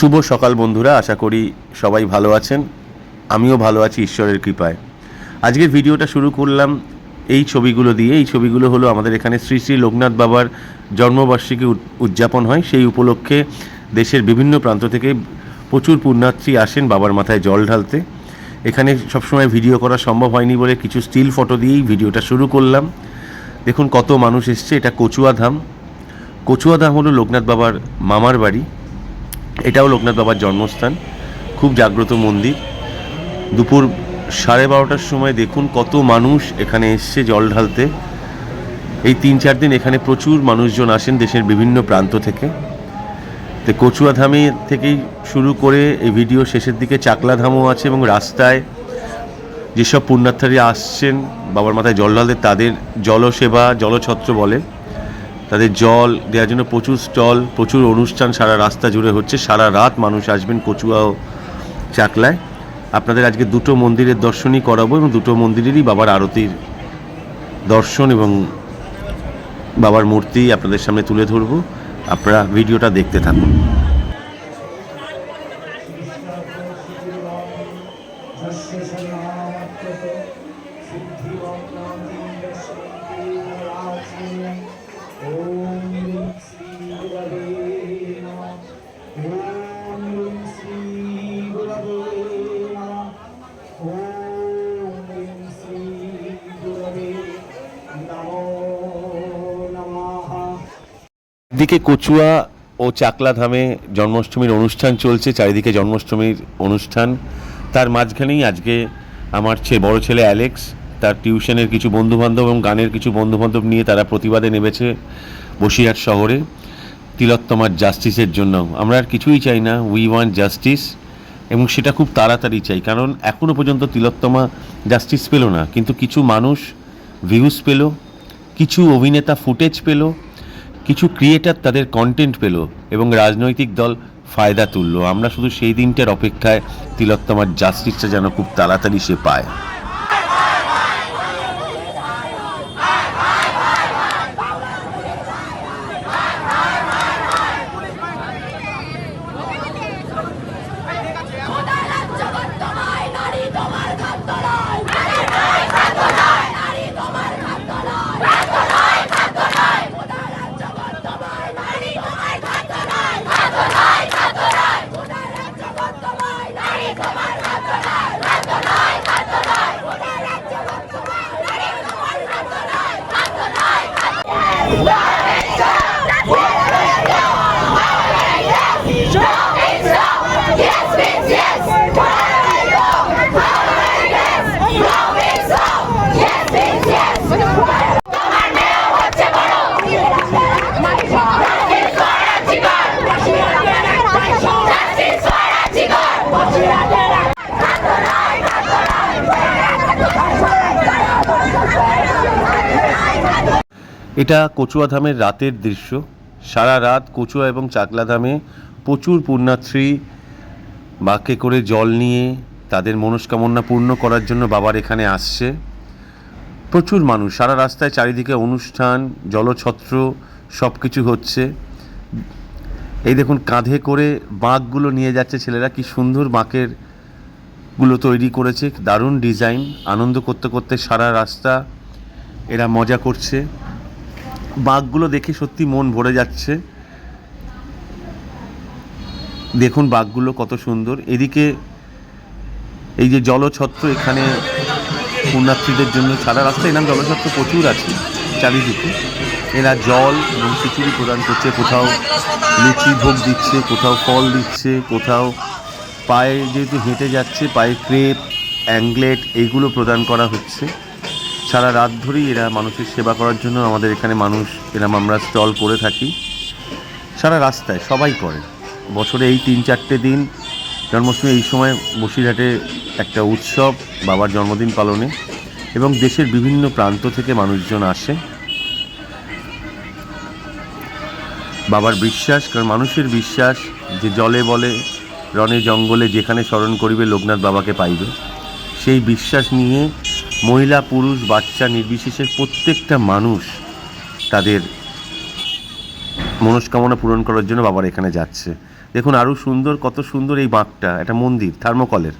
শুভ সকাল বন্ধুরা, আশা করি সবাই ভালো আছেন। আমিও ভালো আছি ঈশ্বরের কৃপায়। আজকের ভিডিওটা শুরু করলাম এই ছবিগুলো দিয়ে। এই ছবিগুলো হলো আমাদের এখানে শ্রী শ্রী লোকনাথ বাবার জন্মবার্ষিকী উদ- উদযাপন হয়। সেই উপলক্ষে দেশের বিভিন্ন প্রান্ত থেকে প্রচুর পুণ্যার্থী আসেন বাবার মাথায় জল ঢালতে। এখানে সবসময় ভিডিও করা সম্ভব হয়নি বলে কিছু স্টিল ফটো দিয়েই ভিডিওটা শুরু করলাম। দেখুন কত মানুষ এসছে। এটা কচুয়া ধাম। কচুয়া ধাম হলো লোকনাথ বাবার মামার বাড়ি। এটাও লোকনাথ বাবার জন্মস্থান। খুব জাগ্রত মন্দির। দুপুর সাড়ে বারোটার সময় দেখুন কত মানুষ এখানে এসছে জল ঢালতে। এই তিন চার দিন এখানে প্রচুর মানুষজন আসেন দেশের বিভিন্ন প্রান্ত থেকে। তো কচুয়া ধামে থেকেই শুরু করে এই ভিডিও শেষের দিকে চাকলা ধামও আছে এবং রাস্তায় যেসব পুণ্যার্থীরা আসছেন, বাবার মাথায় জল ঢালতে, তাদের জলসেবা, জলছত্র বলে। তাদের জল দেওয়ার জন্য প্রচুর স্টল, প্রচুর অনুষ্ঠান সারা রাস্তা জুড়ে হচ্ছে। সারা রাত মানুষ আসবেন কচুয়া ও চাকলায়। আপনাদের আজকে দুটো মন্দিরের দর্শনই করাবো এবং দুটো মন্দিরেরই বাবার আরতির দর্শন এবং বাবার মূর্তি আপনাদের সামনে তুলে ধরবো। আপনারা ভিডিওটা দেখতে থাকুন। দিকে কচুয়া ও চাকলা ধামে জন্মাষ্টমীর অনুষ্ঠান চলছে, চারিদিকে জন্মাষ্টমীর অনুষ্ঠান। তার মাঝখানেই আজকে আমার ছে, বড় ছেলে অ্যালেক্স, তার টিউশনের কিছু বন্ধুবান্ধব এবং গানের কিছু বন্ধুবান্ধব নিয়ে তারা প্রতিবাদে নেমেছে বসিরহাট শহরে। তিলোত্তমার জাস্টিসের জন্য। আমরা আর কিছুই চাই না উই ওয়ান্ট জাস্টিস এবং সেটা খুব তাড়াতাড়ি চাই। কারণ এখনও পর্যন্ত তিলোত্তমা জাস্টিস পেল না, কিন্তু কিছু মানুষ ভিউজ পেল, কিছু অভিনেতা ফুটেজ পেল কিছু ক্রিয়েটার তাদের কন্টেন্ট পেল এবং রাজনৈতিক দল ফায়দা তুলল। আমরা শুধু সেই দিনটার অপেক্ষায় তিলোত্তমার জাস্টিসটা যেন খুব তাড়াতাড়ি সে পায়। এটা কচুয়া ধামের রাতের দৃশ্য। সারা রাত কচুয়া এবং চাকলা ধামে প্রচুর পুণ্যার্থী বাঁকে করে জল নিয়ে তাদের মনস্কামনা পূর্ণ করার জন্য বাবার এখানে আসছে। প্রচুর মানুষ, সারা রাস্তায় চারিদিকে অনুষ্ঠান, জলছত্র সব কিছু হচ্ছে। এই দেখুন, কাঁধে করে বাঁকগুলো নিয়ে যাচ্ছে ছেলেরা, কি সুন্দর বাঁকেরগুলো তৈরি করেছে, দারুণ ডিজাইন, আনন্দ করতে করতে সারা রাস্তা এরা মজা করছে। বাঘগুলো দেখে সত্যি মন ভরে যাচ্ছে। দেখুন বাঘগুলো কত সুন্দর। এদিকে এই যে জলছত্র এখানে পুণ্যার্থীদের জন্য সারা রাস্তায় এরকম জলছত্র প্রচুর আছে চারিদিকে। এরা জল, এবং খিচুড়ি প্রদান করছে, কোথাও লুচি ভোগ দিচ্ছে, কোথাও ফল দিচ্ছে, কোথাও পায়ে যেহেতু হেঁটে যাচ্ছে, পায়ে ক্রেপ, অ্যাংলেট, এইগুলো প্রদান করা হচ্ছে। সারা রাত ধরেই এরা মানুষের সেবা করার জন্য আমাদের এখানে মানুষ, এরম আমরা স্টল করে থাকি। সারা রাস্তায় সবাই করে। বছরে এই তিন চারটে দিন জন্মাষ্টমী এই সময় বসিরহাটে একটা উৎসব, বাবার জন্মদিন পালনে এবং দেশের বিভিন্ন প্রান্ত থেকে মানুষজন আসে। বাবার বিশ্বাস, কারণ মানুষের বিশ্বাস, যে জলে বলে রনে জঙ্গলে যেখানে স্মরণ করিবে লোকনাথ বাবাকে পাইবে। সেই বিশ্বাস নিয়ে মহিলা, পুরুষ, বাচ্চা নির্বিশেষে প্রত্যেকটা মানুষ তাদের মনস্কামনা পূরণ করার জন্য বাবার এখানে যাচ্ছে। দেখুন আরও সুন্দর, কত সুন্দর এই বাঁকটা একটা মন্দির, থার্মোকলের।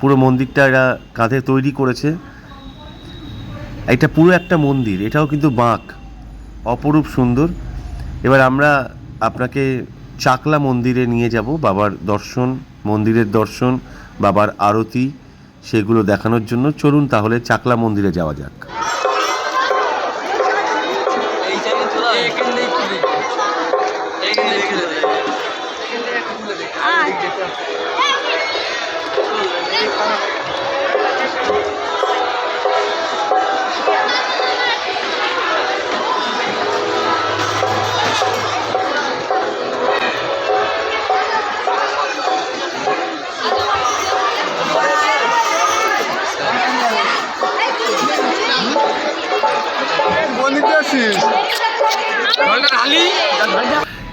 পুরো মন্দিরটা এরা কাঁধে তৈরি করেছে। এটা পুরো একটা মন্দির, এটাও কিন্তু বাঁক, অপরূপ সুন্দর। এবার আমরা আপনাকে চাকলা মন্দিরে নিয়ে যাব, বাবার দর্শন, মন্দিরের দর্শন, বাবার আরতি। সেগুলো দেখানোর জন্য চলুন তাহলে চাকলা মন্দিরে যাওয়া যাক।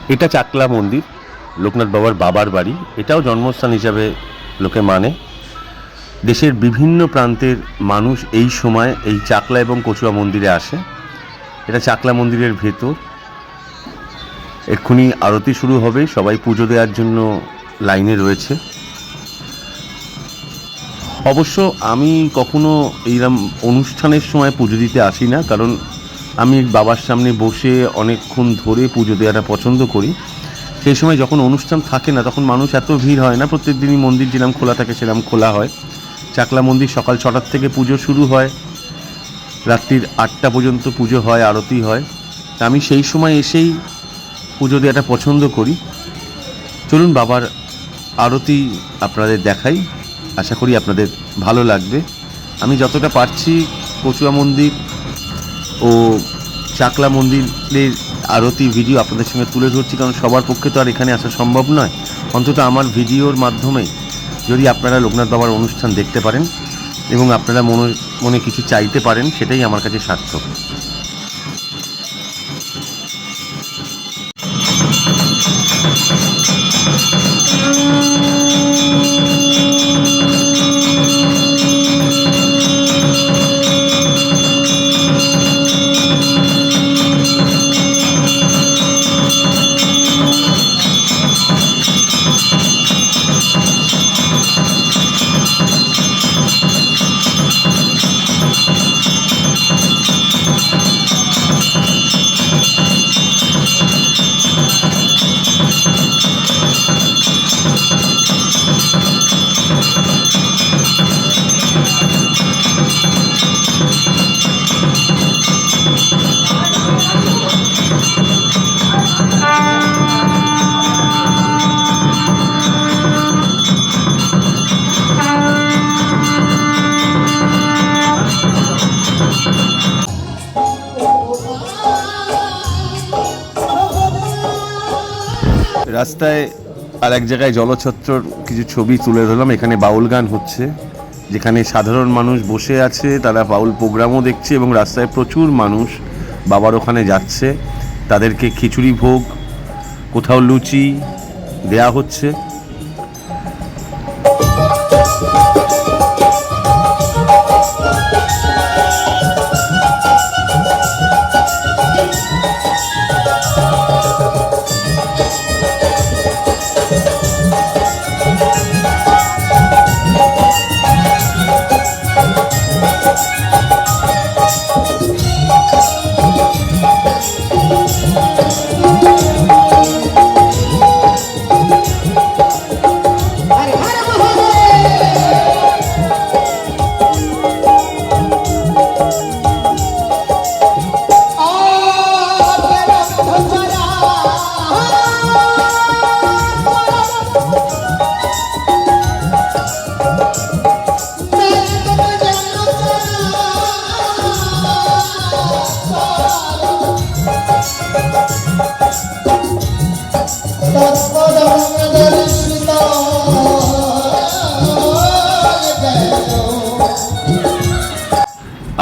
এটা চাকলা মন্দির লোকনাথ বাবার বাবার বাড়ি। এটাও জন্মস্থান হিসাবে লোকে মানে। দেশের বিভিন্ন প্রান্তের মানুষ এই সময় এই চাকলা এবং কচুয়া মন্দিরে আসে। এটা চাকলা মন্দিরের ভেতর। এক্ষুনি আরতি শুরু হবে সবাই পুজো দেওয়ার জন্য লাইনে রয়েছে। অবশ্য আমি কখনো এইরকম অনুষ্ঠানের সময় পুজো দিতে আসি না কারণ আমি বাবার সামনে বসে অনেকক্ষণ ধরে পুজো দেওয়াটা পছন্দ করি। সেই সময় যখন অনুষ্ঠান থাকে না, তখন মানুষ এত ভিড় হয় না, প্রত্যেক দিনই মন্দির যেরকম খোলা থাকে সেরকম খোলা হয়। চাকলা মন্দির সকাল ছটার থেকে পুজো শুরু হয়। রাত্রির আটটা পর্যন্ত পুজো হয়, আরতি হয়। তা আমি সেই সময় এসেই পুজো দেওয়াটা পছন্দ করি। চলুন বাবার আরতি আপনাদের দেখাই। আশা করি আপনাদের ভালো লাগবে। আমি যতটা পারছি কচুয়া মন্দির ও চাকলা মন্দিরের আরতি ভিডিও আপনাদের সঙ্গে তুলে ধরছি, কারণ সবার পক্ষে তো আর এখানে আসা সম্ভব নয়। অন্তত আমার ভিডিওর মাধ্যমে যদি আপনারা লোকনাথ বাবার অনুষ্ঠান দেখতে পারেন এবং আপনারা মনে মনে কিছু চাইতে পারেন, সেটাই আমার কাছে সার্থক। রাস্তায় আর এক জায়গায় জলছত্রর কিছু ছবি তুলে ধরলাম। এখানে বাউল গান হচ্ছে, যেখানে সাধারণ মানুষ বসে আছে, তারা বাউল প্রোগ্রামও দেখছে এবং রাস্তায় প্রচুর মানুষ বাবার ওখানে যাচ্ছে। তাদেরকে খিচুড়ি ভোগ, কোথাও লুচি দেয়া হচ্ছে।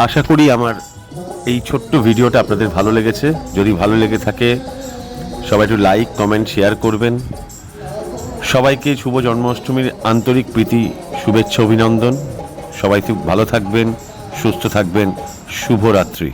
আশা করি আমার এই ছোট্ট ভিডিওটা আপনাদের ভালো লেগেছে। যদি ভালো লেগে থাকে, সবাই একটু লাইক কমেন্ট শেয়ার করবেন। সবাইকে শুভ জন্মাষ্টমীর আন্তরিক প্রীতি, শুভেচ্ছা, অভিনন্দন। সবাই ভালো থাকবেন, সুস্থ থাকবেন। শুভরাত্রি।